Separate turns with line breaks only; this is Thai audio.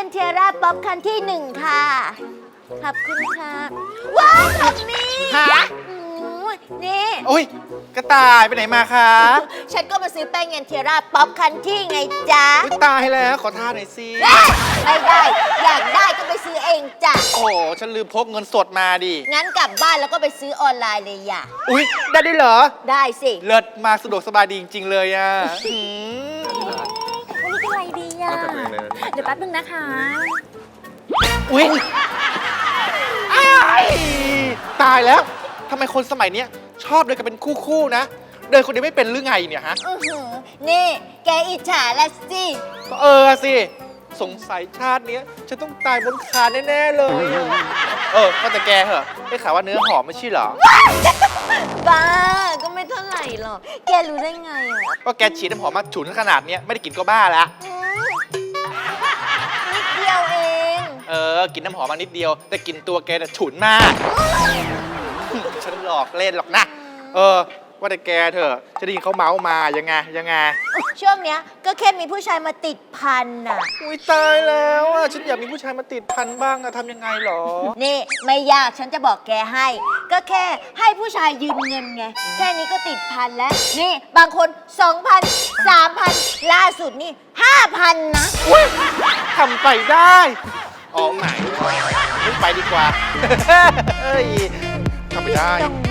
แป้งเย็นเทียร่าป๊อปคันที่หนึ่งค่ะ ขอบคุณค่ะ ว้าวทอมมี่
ฮะ
อืมนี่
อุ้ยกระต่ายไปไหนมาคะ
ฉันก็มาซื้อแป้งเย็นเทียร่าป๊อปคันที่ไงจ๊ะ
อุ๊ยตายแล้วขอท่าหน่อยสิ
เอ้ยไม่ได้ อยากได้ก็ไปซื้อเองจ้ะ
โอ้โหฉันลืมพกเงินสดมาดิ
งั้นกลับบ้านแล้วก็ไปซื้อออนไลน์เลยอย่า
อุ้ยได้ด้วยเหรอ
ได้สิ
เลิศมาสะดวกสบายดีจริง ๆ เลยอะอืม
วันนี้เป็นไรดีอะเดี๋ยวแป๊บนึงนะคะ
อุ้ยอ้ายตายแล้วทำไมคนสมัยเนี้ยชอบเดินกันเป็นคู่ๆนะ เดินคนเดียวไม่เป็นหรือไงเนี่ยฮะ
อื้อหือนี่ แกอิจฉาละสิ
ก็เออสิ สงสัยชาติเนี้ยฉันต้องตายบนคานแน่ๆเลย เออว่าแต่แกเหอะได้ข่าวว่าเนื้อหอมไม่ใช่เหรอ
บ้า ก็ไม่เท่าไหร่หรอก แกรู้ได้ไงอะ
ก็แกฉีดน้ำหอมมาฉุนขนาดเนี้ยไม่ได้กลินก็บ้าแล้ว
อื
ออกินน้ำหอมมานิดเดียว แต่กลินตัวแกน่ะฉุนมาก ฉันหลอกเล่นหรอกนะ เออ ว่าแต่แกเถอะจะได้ยินเขาเมาส์มายังไงยังไง
ช่วงเนี้ยก็แค่มีผู้ชายมาติดพันน่ะ
อุ้ยตายแล้วอะฉันอยากมีผู้ชายมาติดพันบ้างอะทำยังไงหรอ
นี่ไม่ยากฉันจะบอกแกให้ ก็แค่ให้ผู้ชายยืมเงินไง แค่นี้ก็ติดพันแล้ว นี่บางคน 2,000 3,000 ล่าสุดนี่ 5,000 นะ
อุ๊ยทำไปได้ อ๋อไหนไม่ไปดีกว่า เฮ้ยทำไปได้
ตรง